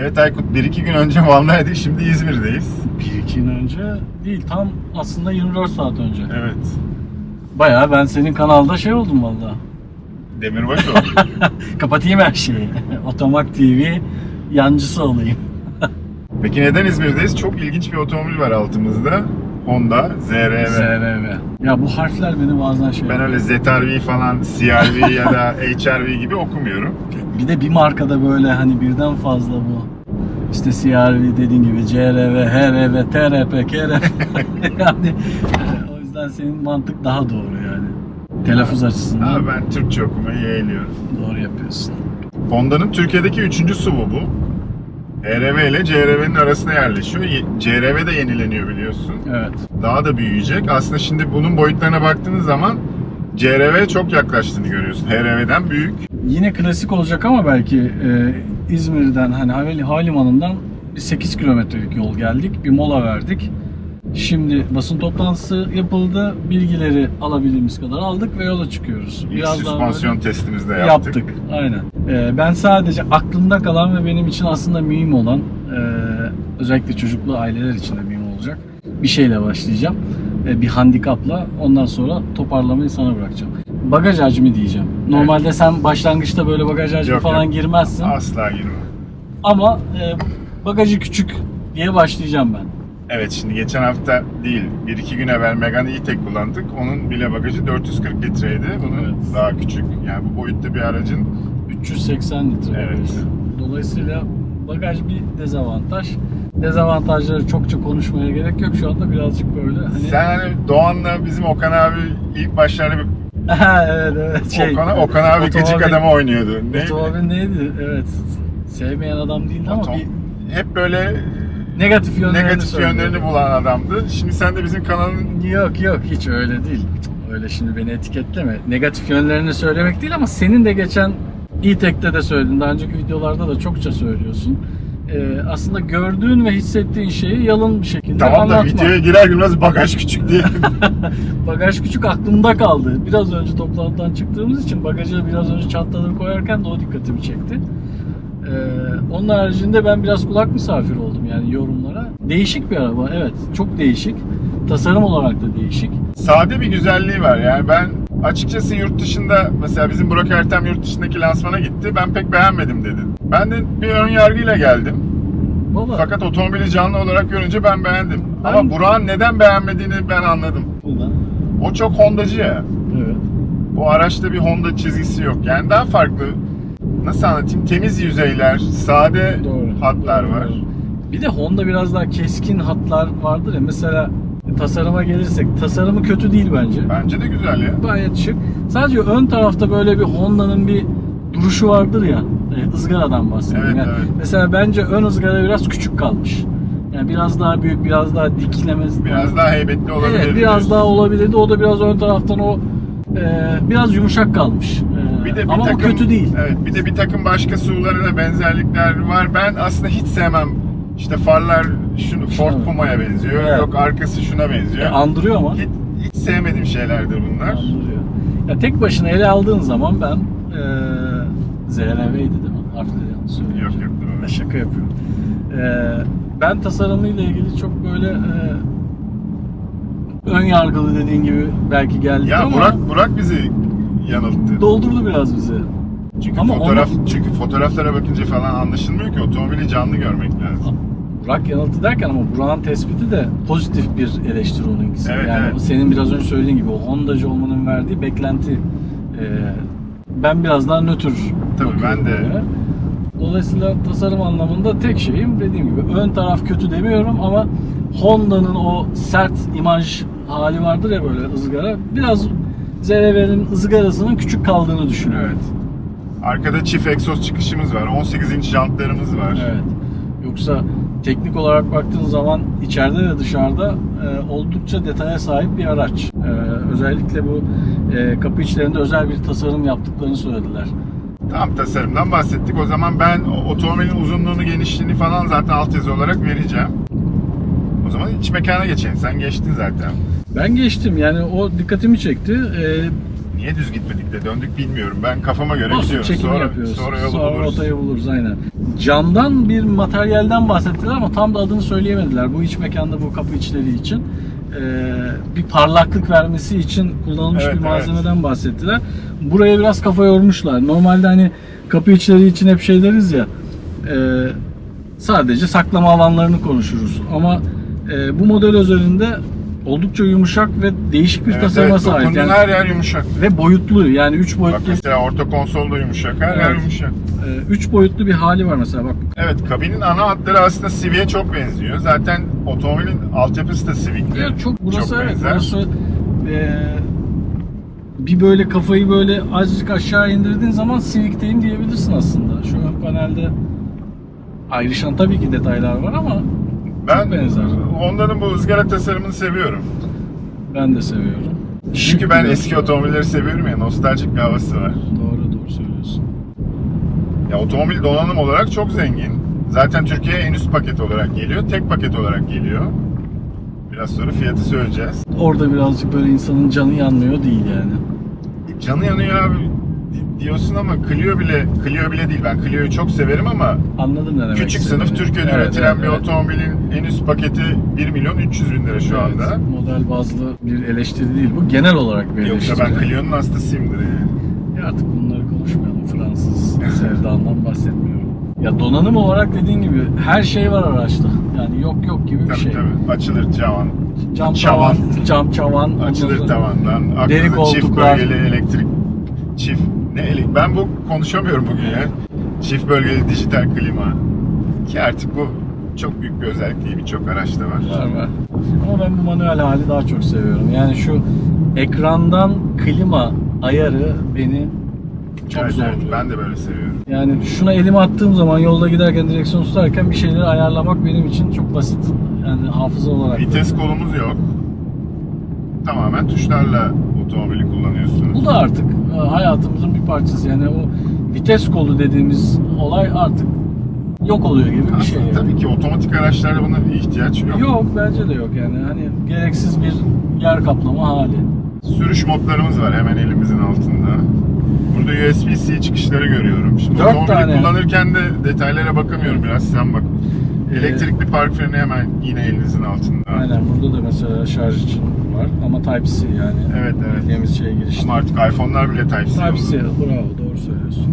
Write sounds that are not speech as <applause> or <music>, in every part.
Evet Aykut, 1-2 gün önce Van'daydık, şimdi İzmir'deyiz. Bir iki gün önce değil tam aslında 24 saat önce. Evet. Bayağı ben senin kanalda şey oldum valla. Demirbaş <laughs> oldu. Kapatayım her şeyi. <laughs> Otomak TV yancısı olayım. <laughs> Peki neden İzmir'deyiz? Çok ilginç bir otomobil var altımızda. Honda ZR-V. ZRV. Ya bu harfler beni bazen şey... Ben öyle ZR-V falan, CR-V ya da HR-V gibi okumuyorum. Bir de bir markada böyle hani birden fazla bu. İşte CRV dediğin gibi CRV, HRV, TRP, KRF. <laughs> yani o yüzden senin mantık daha doğru yani. Telaffuz açısından Abi ben Türkçe okumayı yeğliyorum. doğru yapıyorsun. Honda'nın Türkiye'deki üçüncü SUV'u bu. HRV ile CRV'nin arasına yerleşiyor. Ye- CRV de yenileniyor biliyorsun. Evet. Daha da büyüyecek. Aslında şimdi bunun boyutlarına baktığınız zaman CRV'ye çok yaklaştığını görüyorsun. HRV'den büyük. Yine klasik olacak ama belki e, İzmir'den hani havali, havalimanından bir 8 kilometrelik yol geldik. Bir mola verdik. Şimdi basın toplantısı yapıldı. Bilgileri alabildiğimiz kadar aldık ve yola çıkıyoruz. İlk daha böyle- süspansiyon testimizde yaptık. Yaptık. Aynen. Ee, ben sadece aklımda kalan ve benim için aslında mühim olan e, özellikle çocuklu aileler için de mühim olacak bir şeyle başlayacağım. E, bir handikapla ondan sonra toparlamayı sana bırakacağım. Bagaj hacmi diyeceğim. Normalde sen başlangıçta böyle bagaj hacmi Yok, falan yok. girmezsin. Asla girme. Ama e, bagajı küçük diye başlayacağım ben. Evet şimdi geçen hafta değil, bir iki gün evvel Megane E-Tech kullandık. Onun bile bagajı 440 litreydi. Bunun Evet. daha küçük. Yani bu boyutta bir aracın 380 litre Evet. bagaj. Dolayısıyla bagaj bir dezavantaj. Dezavantajları çokça konuşmaya gerek yok. Şu anda birazcık böyle hani... Sen hani Doğan'la bizim Okan abi ilk başlarda bir <laughs> evet evet. Şey, Okan, Okan abi gıcık otomobil- adamı oynuyordu. Neydi? Otomobil neydi? Evet. Sevmeyen adam değildi ama Otom- bir Hep böyle negatif yönlerini negatif yönlerini bulan adamdı. Şimdi sen de bizim kanalın Yok yok hiç öyle değil. Öyle şimdi beni etiketleme. Negatif yönlerini söylemek değil ama senin de geçen e-Tech'te de söyledin. Daha önceki videolarda da çokça söylüyorsun. Ee, aslında gördüğün ve hissettiğin şeyi yalın bir şekilde tamam da anlatma. videoya girer girmez bagaj küçük diye. <laughs> Bagaj küçük aklımda kaldı. Biraz önce toplantıdan çıktığımız için bagaja biraz önce çantaları koyarken de o dikkatimi çekti. Ee, onun haricinde ben biraz kulak misafir oldum yani yorumlara. Değişik bir araba evet. Çok değişik. Tasarım olarak da değişik. Sade bir güzelliği var yani ben açıkçası yurt dışında mesela bizim Burak Ertem yurt dışındaki lansmana gitti ben pek beğenmedim dedi. Ben de bir ön yargıyla geldim. Valla Fakat otomobili canlı olarak görünce ben beğendim. Ben- Ama Burak'ın neden beğenmediğini ben anladım. buradan. O çok Hondacı ya. Evet. Bu araçta bir Honda çizgisi yok. Yani daha farklı. Nasıl anlatayım? Temiz yüzeyler, sade Doğru. hatlar Doğru, var. doğru. Bir de Honda biraz daha keskin hatlar vardır ya. Mesela tasarıma gelirsek tasarımı kötü değil bence. Bence de güzel ya. Gayet şık. Sadece ön tarafta böyle bir Honda'nın bir duruşu vardır ya. E, ızgaradan bahsediyorum. Evet, Yani evet. Mesela bence ön ızgara biraz küçük kalmış. Yani biraz daha büyük, biraz daha diklemez. Biraz daha heybetli olabilir. Evet, biraz diyorsun. daha olabilirdi. O da biraz ön taraftan o e, biraz yumuşak kalmış. E, Bir de bir ama takım, o kötü değil. Evet, bir de bir takım başka SUV'lara da benzerlikler var. Ben aslında hiç sevmem. İşte farlar şunu Ford Şuna- Puma'ya benziyor. Evet. Yok arkası şuna benziyor. E, andırıyor ama. hiç, hiç sevmediğim şeylerdir bunlar. Andırıyor. Ya tek başına ele aldığın zaman ben e, ZRV'ydi değil mi? Harfleri yanlış söylüyorum. Yok yok doğru. Ben şaka yapıyorum. E, ben tasarımıyla ilgili çok böyle e, ön yargılı dediğin gibi belki geldik Ya ama Burak Burak bizi yanılttı. doldurdu biraz bizi. Çünkü Ama fotoğraf çünkü fotoğraflara bakınca falan anlaşılmıyor ki otomobili canlı görmek lazım. Burak yanıltı derken ama Burak'ın tespiti de pozitif bir eleştiri onunkisi. Evet, yani evet. senin biraz önce söylediğin gibi o Honda'cı olmanın verdiği beklenti. e, ben biraz daha nötr Tabii, ben de. olaya. Dolayısıyla tasarım anlamında tek şeyim dediğim gibi ön taraf kötü demiyorum ama Honda'nın o sert imaj hali vardır ya böyle ızgara. Biraz ZRV'nin ızgarasının küçük kaldığını düşünüyorum. Evet. Arkada çift egzoz çıkışımız var. 18 inç jantlarımız var. Evet. Yoksa teknik olarak baktığın zaman içeride ve dışarıda e, oldukça detaya sahip bir araç. E, özellikle bu e, kapı içlerinde özel bir tasarım yaptıklarını söylediler. Tam tasarımdan bahsettik. O zaman ben otomobilin uzunluğunu, genişliğini falan zaten altyazı olarak vereceğim. O zaman iç mekana geçelim. Sen geçtin zaten. Ben geçtim yani o dikkatimi çekti. E, Niye düz gitmedik de döndük bilmiyorum. Ben kafama göre Olsun gidiyorum. çekimi Sonra, yapıyoruz. sonra yolu Sonra buluruz. rotayı buluruz aynen. Camdan bir materyalden bahsettiler ama tam da adını söyleyemediler. Bu iç mekanda bu kapı içleri için. Ee, bir parlaklık vermesi için kullanılmış Evet, bir evet. malzemeden bahsettiler. Buraya biraz kafa yormuşlar. Normalde hani kapı içleri için hep şey deriz ya e, sadece saklama alanlarını konuşuruz. Ama e, bu model üzerinde oldukça yumuşak ve değişik bir Evet, tasarıma evet, sahip. Yani, her yer yumuşak. ve boyutlu yani 3 Bak boyutlu mesela orta konsol da yumuşak. Her yer Evet. yumuşak. 3 boyutlu bir hali var mesela bak. Evet kabinin ana hatları aslında Civic'e çok benziyor. Zaten otomobilin altyapısı da Civic'le. Ya çok burası çok evet benzer. burası e, bir böyle kafayı böyle azıcık aşağı indirdiğin zaman Civic'teyim diyebilirsin aslında. Şu ön panelde ayrışan tabii ki detaylar var ama Ben benzer. Honda'nın bu ızgara tasarımını seviyorum. ben de seviyorum. Çünkü ben eski otomobilleri seviyorum ya nostaljik bir havası var. Doğru doğru söylüyorsun. Ya otomobil donanım olarak çok zengin. Zaten Türkiye'ye en üst paket olarak geliyor. Tek paket olarak geliyor. Biraz sonra fiyatı söyleyeceğiz. Orada birazcık böyle insanın canı yanmıyor değil yani. E, Canı yanıyor abi diyorsun ama Clio bile Clio bile değil. Ben Clio'yu çok severim ama Anladım ne demek küçük istediğini. sınıf Türkiye'de Evet, üretilen evet, bir evet. otomobilin en üst paketi 1 milyon 300 bin lira şu Evet, anda. Model bazlı bir eleştiri değil bu. Genel olarak bir Yoksa eleştiri. ben Clio'nun hastasıyımdır yani. Ya artık bunları konuşmayalım. Fransız sevdandan bahsetmiyorum. Ya donanım olarak dediğin gibi her şey var araçta. Yani yok yok gibi bir Tabii şey. tabii. Açılır cavan. Cam Çavan. tavan, cam çavan. Açılır sonra- tavandan. Deri Aklınıza çift koltuklar. bölgeli elektrik. Çift. Ne ele- Ben bu konuşamıyorum bugün ya. Çift bölgeli dijital klima. Ki artık bu çok büyük bir özellik değil. Birçok araçta var. Var var. Ama ben bu manuel hali daha çok seviyorum. Yani şu ekrandan klima ayarı beni çok Evet, evet, zorluyor. ben de böyle seviyorum. Yani şuna elimi attığım zaman yolda giderken direksiyon tutarken bir şeyleri ayarlamak benim için çok basit. Yani hafıza olarak. Vites kolumuz yok. Tamamen tuşlarla otomobili kullanıyorsunuz. Bu da artık hayatımızın bir parçası. Yani o vites kolu dediğimiz olay artık yok oluyor gibi bir şey. Aslında yani. tabii ki otomatik araçlarda buna ihtiyaç yok. Yok bence de yok yani. Hani gereksiz bir yer kaplama hali. Sürüş modlarımız var hemen elimizin altında. Burada USB-C çıkışları görüyorum. Şimdi Dört otomobili tane. kullanırken de detaylara bakamıyorum biraz. Sen bak. Elektrikli park freni hemen yine elinizin altında. Aynen burada da mesela şarj için var ama Type-C yani. Evet evet. Bildiğimiz şeye girişte. Ama artık iPhone'lar bile Type-C Type-C bravo doğru söylüyorsun.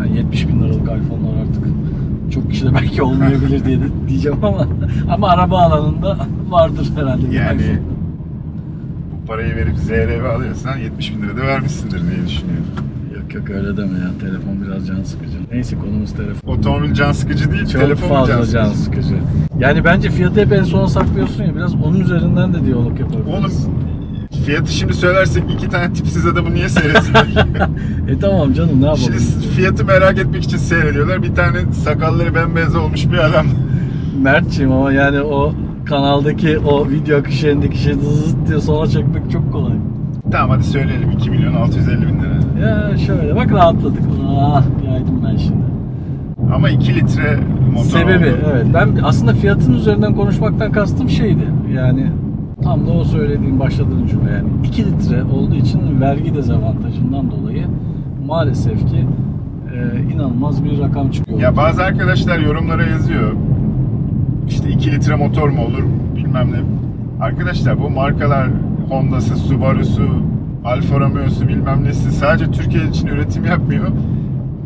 Yani 70 bin liralık iPhone'lar artık çok kişide belki olmayabilir diye de <laughs> diyeceğim ama ama araba alanında vardır herhalde. Yani iPhone. bu parayı verip ZRV alıyorsan 70 bin lira da vermişsindir diye düşünüyorum. Yok yok öyle deme ya. Telefon biraz can sıkıcı. Neyse konumuz telefon. Otomobil can sıkıcı değil, Çok telefon fazla can can sıkıcı? sıkıcı. Yani bence fiyatı hep en sona saklıyorsun ya. Biraz onun üzerinden de diyalog yapabiliriz. Oğlum fiyatı şimdi söylersek iki tane tipsiz adamı niye seyretsin? <laughs> E tamam canım ne yapalım. Şimdi fiyatı merak etmek için seyrediyorlar. Bir tane sakalları bembeyaz olmuş bir adam. <laughs> Mert'ciğim ama yani o kanaldaki o video akışlarındaki şey zıt diye sola çekmek çok kolay. Tamam hadi söyleyelim 2 milyon 650 bin lira. Ya şöyle bak rahatladık. Ah yaydım ben şimdi. Ama 2 litre motor Sebebi oldu. evet. Ben aslında fiyatın üzerinden konuşmaktan kastım şeydi. Yani tam da o söylediğim başladığın cümle yani 2 litre olduğu için vergi dezavantajından dolayı maalesef ki e, inanılmaz bir rakam çıkıyor. Ya bazı arkadaşlar yorumlara yazıyor. İşte 2 litre motor mu olur bilmem ne. Arkadaşlar bu markalar Honda'sı, Subaru'su, Alfa Romeo'su bilmem nesi sadece Türkiye için üretim yapmıyor.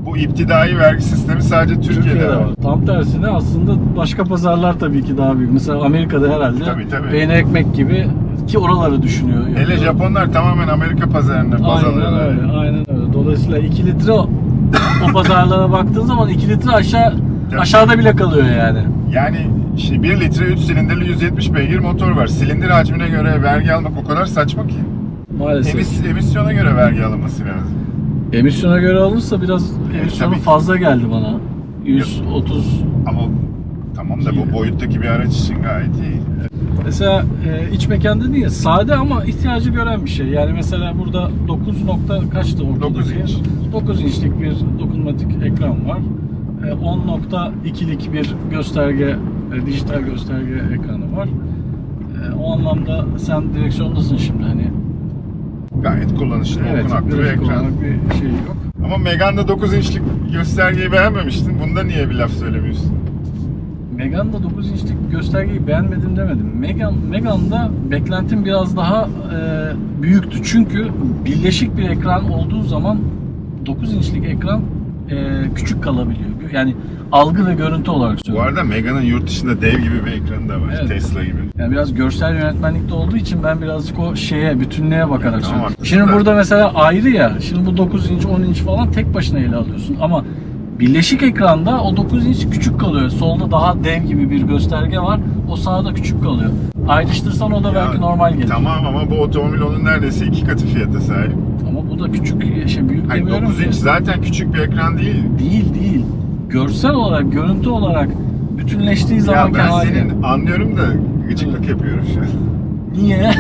Bu iptidai vergi sistemi sadece Türkiye'de, Türkiye'de var. Tam tersine aslında başka pazarlar tabii ki daha büyük. Mesela Amerika'da herhalde Tabii, tabii. peynir ekmek gibi ki oraları düşünüyor. Hele yapıyor. Japonlar tamamen Amerika pazarına baz Aynen öyle, aynen öyle. Dolayısıyla 2 litre o, <laughs> pazarlara baktığın zaman 2 litre aşağı Tabii. aşağıda bile kalıyor yani. Yani şimdi 1 litre 3 silindirli 170 beygir motor var. Silindir hacmine göre vergi almak o kadar saçma ki. Maalesef. Emis, emisyona göre vergi alınması lazım. Emisyona göre alırsa biraz emisyonu tabii. fazla geldi bana. 130 Ama tamam da bu boyuttaki bir araç için gayet iyi. Mesela e, iç mekan dedin ya sade ama ihtiyacı gören bir şey. Yani mesela burada 9 nokta kaçtı ortadaki? 9 inç. 9 inçlik bir dokunmatik ekran var. E, 10.2'lik bir gösterge, e, dijital gösterge ekranı var. E, o anlamda sen direksiyondasın şimdi hani Gayet kullanışlı, Evet, okunaklı bir ekran. bir şey yok. Ama Megane'da 9 inçlik göstergeyi beğenmemiştin. Bunda niye bir laf söylemiyorsun? Megane'da 9 inçlik göstergeyi beğenmedim demedim. Megane, Megane'da beklentim biraz daha e, büyüktü. Çünkü birleşik bir ekran olduğu zaman 9 inçlik ekran e, küçük kalabiliyor. Yani algı ve görüntü olarak Bu söylüyorum. arada Megane'ın yurt dışında dev gibi bir ekranı da var. Evet. Tesla gibi. Yani biraz görsel yönetmenlikte olduğu için ben birazcık o şeye, bütünlüğe bakarak Tamam, söylüyorum. Şimdi da- burada mesela ayrı ya, şimdi bu 9 inç, 10 inç falan tek başına ele alıyorsun ama birleşik ekranda o 9 inç küçük kalıyor. Solda daha dev gibi bir gösterge var, o sağda küçük kalıyor. Ayrıştırsan o da Ya, belki normal gelir. Tamam ama bu otomobil onun neredeyse iki katı fiyata sahip. Ama bu da küçük, şey büyük Hayır, demiyorum 9 ki. inç zaten küçük bir ekran değil. Değil değil. Görsel olarak, görüntü olarak bütünleştiği Ya zamanki ben hali. senin anlıyorum da gıcıklık yapıyorum şu an. Niye?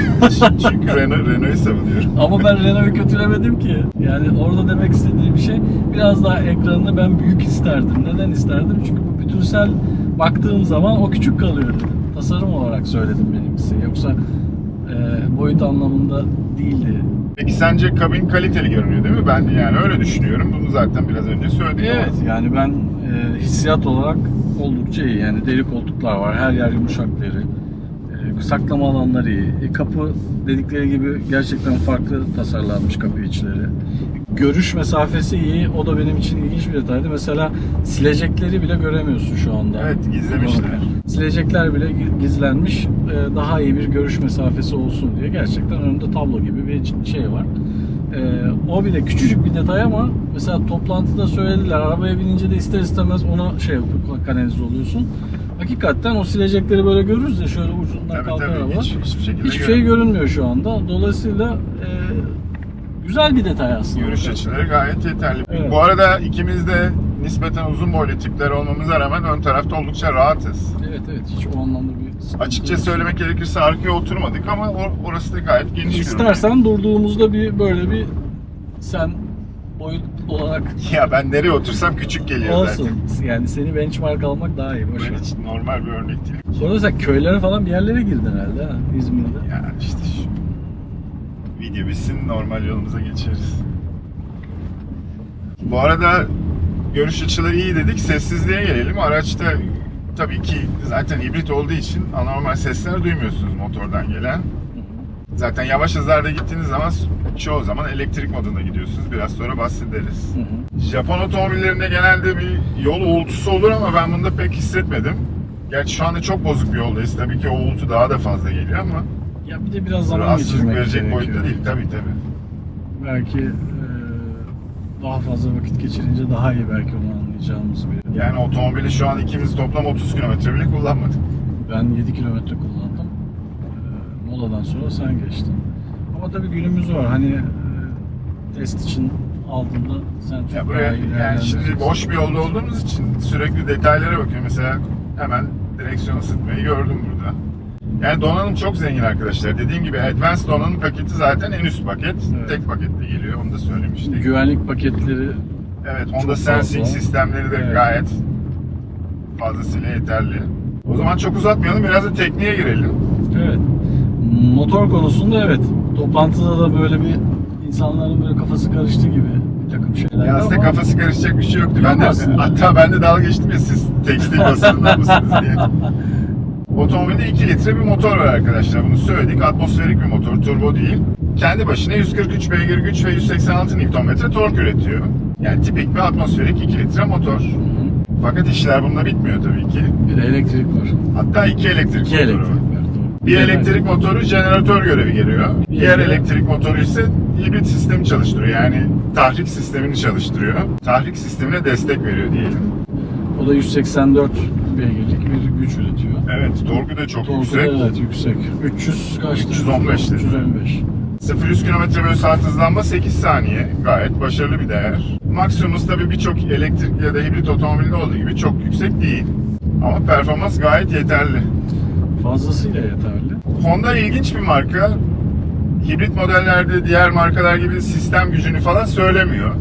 Çünkü Renault, Renault'u savunuyorum. Ama ben Renault'u kötülemedim ki. Yani orada demek istediğim şey biraz daha ekranını ben büyük isterdim. Neden isterdim? Çünkü bu bütünsel baktığım zaman o küçük kalıyor dedim. Tasarım olarak söyledim benimkisi. Yoksa e, boyut anlamında değildi. Peki sence kabin kaliteli görünüyor değil mi? Ben yani öyle düşünüyorum. Bunu zaten biraz önce söyledim. Evet yani ben e, hissiyat olarak oldukça iyi. Yani deri koltuklar var. Her yer yumuşak deri. E, saklama alanları iyi. E, kapı dedikleri gibi gerçekten farklı tasarlanmış kapı içleri. Görüş mesafesi iyi. O da benim için ilginç bir detaydı. Mesela silecekleri bile göremiyorsun şu anda. Evet, gizlemişler. Silecekler bile gi- gizlenmiş. E, daha iyi bir görüş mesafesi olsun diye. Gerçekten önünde tablo gibi bir şey var. Ee, o bile küçücük bir detay ama mesela toplantıda söylediler arabaya binince de ister istemez ona şey yapıp kanalize oluyorsun. Hakikaten o silecekleri böyle görürüz ya şöyle ucundan Tabii kalkar tabii. araba. Hiç, hiçbir şekilde Hiçbir şey görünmüyor. görünmüyor şu anda. Dolayısıyla e, güzel bir detay aslında. Görüş açıları gayet yeterli. Evet. Bu arada ikimiz de nispeten uzun boylu tipler olmamıza rağmen ön tarafta oldukça rahatız. Evet evet hiç o anlamda bir Açıkça yok. söylemek gerekirse arkaya oturmadık ama or- orası da gayet geniş görünüyor. İstersen durduğumuzda bir böyle bir sen boyut olarak Ya ben nereye otursam küçük geliyor olsun. zaten. Yani seni benchmark almak daha iyi. Boş. Ben hiç normal bir örnek değil. Sonra sen köylere falan bir yerlere girdin herhalde ha İzmir'de. Ya işte şu video bitsin normal yolumuza geçeriz. Bu arada görüş açıları iyi dedik. Sessizliğe gelelim. Araçta tabii ki zaten hibrit olduğu için anormal sesler duymuyorsunuz motordan gelen. Zaten yavaş hızlarda gittiğiniz zaman çoğu zaman elektrik modunda gidiyorsunuz. Biraz sonra bahsederiz. Hı hı. Japon otomobillerinde genelde bir yol uğultusu olur ama ben bunda pek hissetmedim. Gerçi şu anda çok bozuk bir yoldayız. Tabii ki o uğultu daha da fazla geliyor ama Ya bir de biraz zaman rahatsızlık geçirmek verecek gerekiyor. boyutta değil. Tabii tabii. Belki e, daha fazla vakit geçirince daha iyi belki onu anlayacağımız bir. Yani otomobili şu an ikimiz toplam 30 kilometre bile kullanmadık. Ben 7 kilometre kullandım. E, moladan sonra sen geçtin. Ama tabii günümüz var. Hani e, test için aldığımda sen çok Ya buraya yani şimdi boş bir yolda olduğumuz için sürekli detaylara bakıyorum. Mesela hemen direksiyon ısıtmayı gördüm burada. Yani donanım çok zengin arkadaşlar. Dediğim gibi Advanced donanım paketi zaten en üst paket. Evet. Tek pakette geliyor. Onu da söylemiştik. Güvenlik paketleri Evet, Honda Sensing fazla. sistemleri de Evet. gayet fazlasıyla yeterli. O zaman çok uzatmayalım, biraz da tekniğe girelim. Evet. Motor konusunda evet. Toplantıda da böyle bir insanların böyle kafası karıştı gibi bir takım şeyler Ya aslında ama kafası karışacak bir şey yoktu. Yok Ben de, aslında. hatta ben de dalga geçtim ya siz tekstil basınından mısınız diye. <laughs> Otomobilde 2 litre bir motor var arkadaşlar. Bunu söyledik. Atmosferik bir motor, turbo değil. Kendi başına 143 beygir güç ve 186 Nm tork üretiyor. Yani tipik bir atmosferik 2 litre motor. Fakat işler bununla bitmiyor tabii ki. bir de elektrik var. Hatta iki elektrik İki motoru elektrik var. doğru. Bir elektrik motoru jeneratör görevi görüyor. Diğer elektrik motoru ise hibrit sistemi çalıştırıyor. Yani tahrik sistemini çalıştırıyor. Tahrik sistemine destek veriyor diyelim. O da 184 beygirlik güç üretiyor. Evet, torku da çok Torku da yüksek. Evet yüksek. 300 kaçtı? 315 dedi. 315. 0-100 km bölü saat hızlanma 8 saniye. Gayet başarılı bir değer. Maksimumuz tabii birçok elektrik ya da hibrit otomobilde olduğu gibi çok yüksek değil. Ama performans gayet yeterli. Fazlasıyla yeterli. Honda ilginç bir marka. Hibrit modellerde diğer markalar gibi sistem gücünü falan söylemiyor.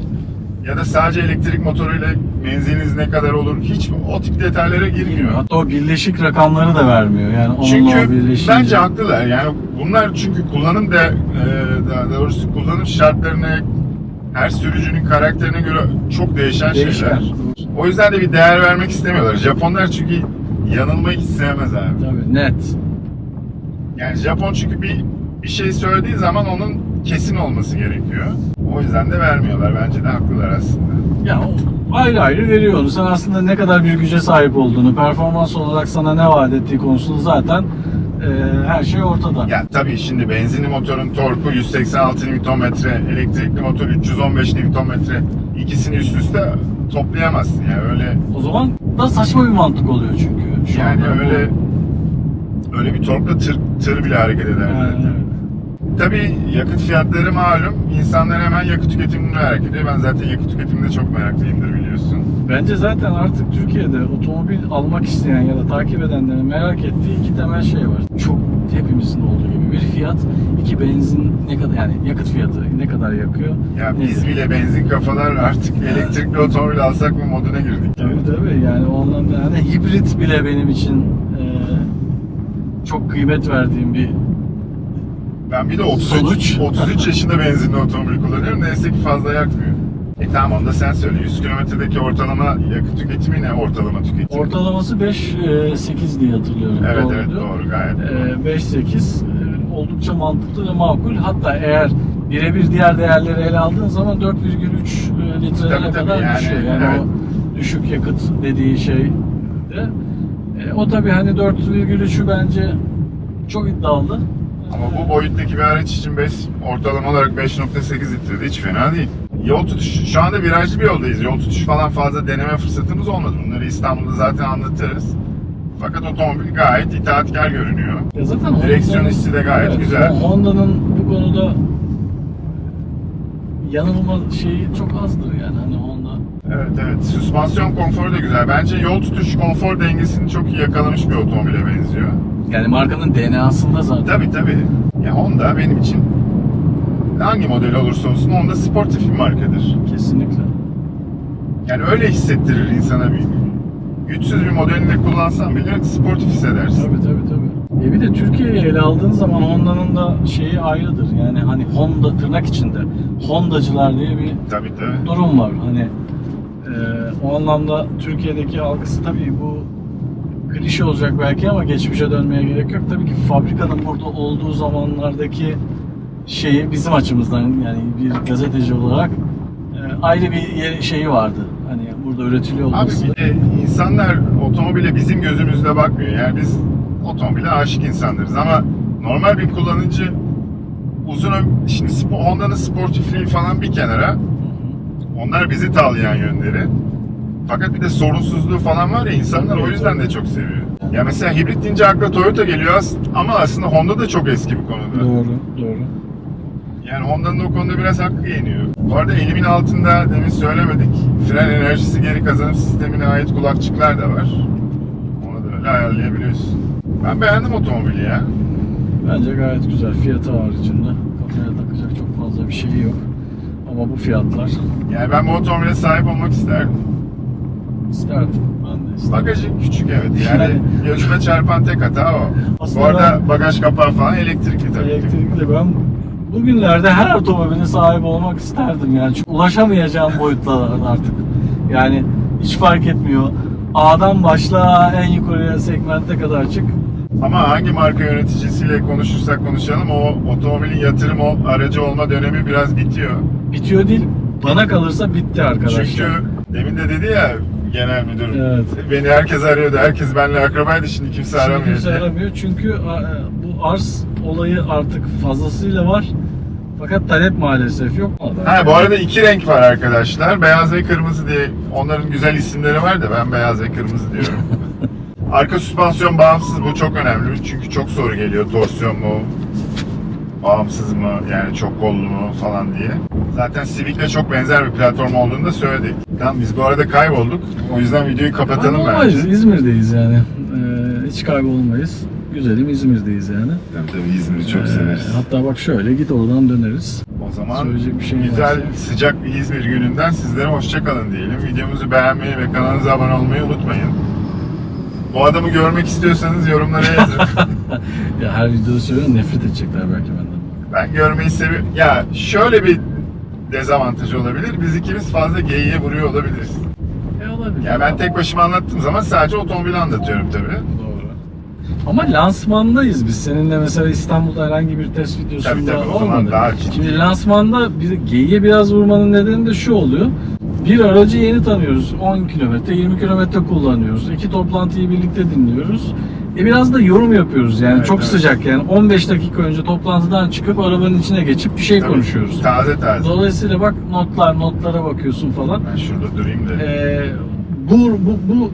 Ya da sadece elektrik motoruyla menziliniz ne kadar olur hiç o tip detaylara girmiyor. Hatta o birleşik rakamları da vermiyor. Yani onunla o Çünkü birleşince. bence haklılar. Yani bunlar çünkü kullanım da daha doğrusu kullanım şartlarına her sürücünün karakterine göre çok değişen, değişken. şeyler. O yüzden de bir değer vermek istemiyorlar. Japonlar çünkü yanılmayı hiç sevmez abi. Tabii net. Yani Japon çünkü bir bir şey söylediği zaman onun kesin olması gerekiyor. O yüzden de vermiyorlar. Bence de haklılar aslında. Ya ayrı ayrı veriyor onu. Sen aslında ne kadar bir güce sahip olduğunu, performans olarak sana ne vaat ettiği konusunda zaten e, her şey ortada. Ya tabii şimdi benzinli motorun torku 186 Nm, elektrikli motor 315 Nm. İkisini üst üste toplayamazsın. Yani öyle O zaman da saçma bir mantık oluyor çünkü. Şu yani anda bu- öyle öyle bir torkla tır, tır bile hareket eder. Aynen zaten. Tabii yakıt fiyatları malum. İnsanlar hemen yakıt tüketimini merak ediyor. Ben zaten yakıt tüketiminde çok meraklıyımdır biliyorsun. Bence zaten artık Türkiye'de otomobil almak isteyen ya da takip edenlerin merak ettiği iki temel şey var. Çok hepimizin olduğu gibi bir fiyat, iki benzin ne kadar yani yakıt fiyatı ne kadar yakıyor. Ya nedir? biz bile benzin kafalar artık elektrikli otomobil alsak mı moduna girdik. yani. Tabii tabii yani o anlamda yani hibrit bile benim için e, çok kıymet verdiğim bir Ben bir de 33, Sonuç. 33 yaşında benzinli otomobil kullanıyorum. Neyse ki fazla yakmıyor. E tamam onu da sen söyle. 100 kilometredeki ortalama yakıt tüketimi ne ortalama tüketimi? ortalaması 5-8 diye hatırlıyorum. Evet Doğru evet diyor. doğru gayet. E, 5-8 e, oldukça mantıklı ve makul. Hatta eğer birebir diğer değerleri ele aldığın zaman 4,3 e, litrelere Tabii, tabii, kadar yani, düşüyor. Yani evet. o düşük yakıt dediği şey de. E, o tabii hani 4,3'ü bence çok iddialı. Ama bu boyuttaki bir araç için 5, ortalama olarak 5.8 litre de hiç fena değil. Yol tutuş, şu anda virajlı bir yoldayız. Yol tutuş falan fazla deneme fırsatımız olmadı. Bunları İstanbul'da zaten anlatırız. Fakat otomobil gayet itaatkar görünüyor. Ya zaten Direksiyon hissi de gayet Evet, güzel. Honda'nın bu konuda yanılma şeyi çok azdır yani hani Honda. Evet evet. Süspansiyon konforu da güzel. Bence yol tutuş konfor dengesini çok iyi yakalamış bir otomobile benziyor. Yani markanın DNA'sında zaten. Tabii tabii. Ya Honda benim için hangi model olursa olsun Honda sportif bir markadır. Kesinlikle. Yani öyle hissettirir insana bir güçsüz bir modelini de kullansan bile sportif hissedersin. Tabii tabii tabii. E bir de Türkiye'yi ele aldığın zaman Honda'nın da şeyi ayrıdır. Yani hani Honda tırnak içinde Hondacılar diye bir Tabii tabii. durum var. Hani e, o anlamda Türkiye'deki algısı tabii bu klişe olacak belki ama geçmişe dönmeye gerek yok. Tabii ki fabrikanın burada olduğu zamanlardaki şeyi bizim açımızdan yani bir gazeteci olarak e, ayrı bir şeyi vardı. Hani burada üretiliyor Abi olması. bir de insanlar otomobile bizim gözümüzle bakmıyor. Yani biz otomobile aşık insanlarız ama normal bir kullanıcı uzun şimdi Honda'nın sportifliği falan bir kenara onlar bizi tavlayan yönleri. Fakat bir de sorunsuzluğu falan var ya insanlar o yüzden de çok seviyor. Ya mesela hibrit deyince akla Toyota geliyor ama aslında Honda da çok eski bu konuda. Doğru, doğru. Yani Honda'nın o konuda biraz hakkı yeniyor. Bu arada elimin altında demin söylemedik. Fren enerjisi geri kazanım sistemine ait kulakçıklar da var. Onu da öyle ayarlayabiliyorsun. Ben beğendim otomobili ya. Bence gayet güzel. Fiyatı haricinde kafaya takacak çok fazla bir şey yok. Ama bu fiyatlar Yani ben bu otomobile sahip olmak isterdim. İsterdim. Ben de isterdim. Bagajı küçük evet. Yani <laughs> gözüme çarpan tek hata o. Aslında Bu arada bagaj kapağı falan elektrikli tabii ki. Elektrikli ben bugünlerde her otomobile sahip olmak isterdim yani. Çünkü ulaşamayacağım boyutlarda artık. Yani hiç fark etmiyor. A'dan başla en yukarıya segmente kadar çık. Ama hangi marka yöneticisiyle konuşursak konuşalım o otomobilin yatırım ol- aracı olma dönemi biraz bitiyor. Bitiyor değil. Bana kalırsa bitti arkadaşlar. Çünkü demin de dedi ya genel müdür. Evet. Beni herkes arıyordu. Herkes benimle akrabaydı. Şimdi kimse Şimdi aramıyor. kimse diye. aramıyor çünkü e, bu arz olayı artık fazlasıyla var. Fakat talep maalesef yok. Ha bu arada iki renk var arkadaşlar. Beyaz ve kırmızı diye. Onların güzel isimleri var da ben beyaz ve kırmızı diyorum. <laughs> Arka süspansiyon bağımsız bu çok önemli. Çünkü çok soru geliyor. Torsiyon mu? Bağımsız mı? Yani çok kollu mu falan diye. Zaten Civic'le çok benzer bir platform olduğunu da söyledik. Tamam biz bu arada kaybolduk. O yüzden videoyu kapatalım Olmayız. bence. İzmir'deyiz yani. Ee, hiç kaybolmayız. Güzelim İzmir'deyiz yani. Tabii tabii İzmir'i çok Ee, severiz. hatta bak şöyle git oradan döneriz. O zaman Söyleyecek bir şey güzel varsa? sıcak bir İzmir gününden sizlere hoşça kalın diyelim. Videomuzu beğenmeyi ve kanalımıza abone olmayı unutmayın. Bu adamı görmek istiyorsanız yorumlara yazın. <laughs> Ya her videoda söylüyorum nefret edecekler belki benden. Ben görmeyi seviyorum. Ya şöyle bir dezavantajı olabilir. Biz ikimiz fazla geyiğe vuruyor olabiliriz. E olabilir. Ya ben tek başıma anlattığım zaman sadece otomobili anlatıyorum tabii. Doğru. Ama lansmandayız biz. Seninle mesela İstanbul'da herhangi bir test videosunda Tabii tabii, o zaman olmadı. daha ciddi. Şimdi lansmanda bir geyiğe biraz vurmanın nedeni de şu oluyor. Bir aracı yeni tanıyoruz. 10 kilometre, 20 kilometre kullanıyoruz. İki toplantıyı birlikte dinliyoruz. E biraz da yorum yapıyoruz yani Evet, çok evet. sıcak yani 15 dakika önce toplantıdan çıkıp arabanın içine geçip bir şey Tabii, konuşuyoruz. Taze taze. Dolayısıyla bak notlar notlara bakıyorsun falan. Ben şurada durayım da. Ee, bu, bu, bu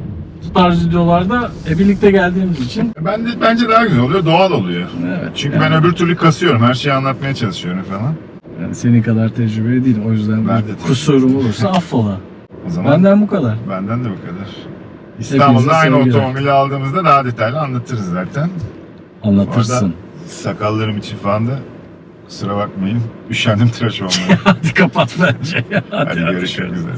tarz videolarda e, birlikte geldiğimiz için Ben de, bence daha güzel oluyor, doğal oluyor. evet. Çünkü yani, ben öbür türlü kasıyorum, her şeyi anlatmaya çalışıyorum falan. yani senin kadar tecrübeli değil o yüzden Ben de kusurum olursa affola. O zaman Benden bu kadar. benden de bu kadar. İstanbul'da aynı sevgiler. otomobili aldığımızda daha detaylı anlatırız zaten. Anlatırsın. Orada sakallarım için falan da kusura bakmayın. Üşendim tıraş olmaya. <laughs> Hadi kapat bence. Hadi görüşmek üzere.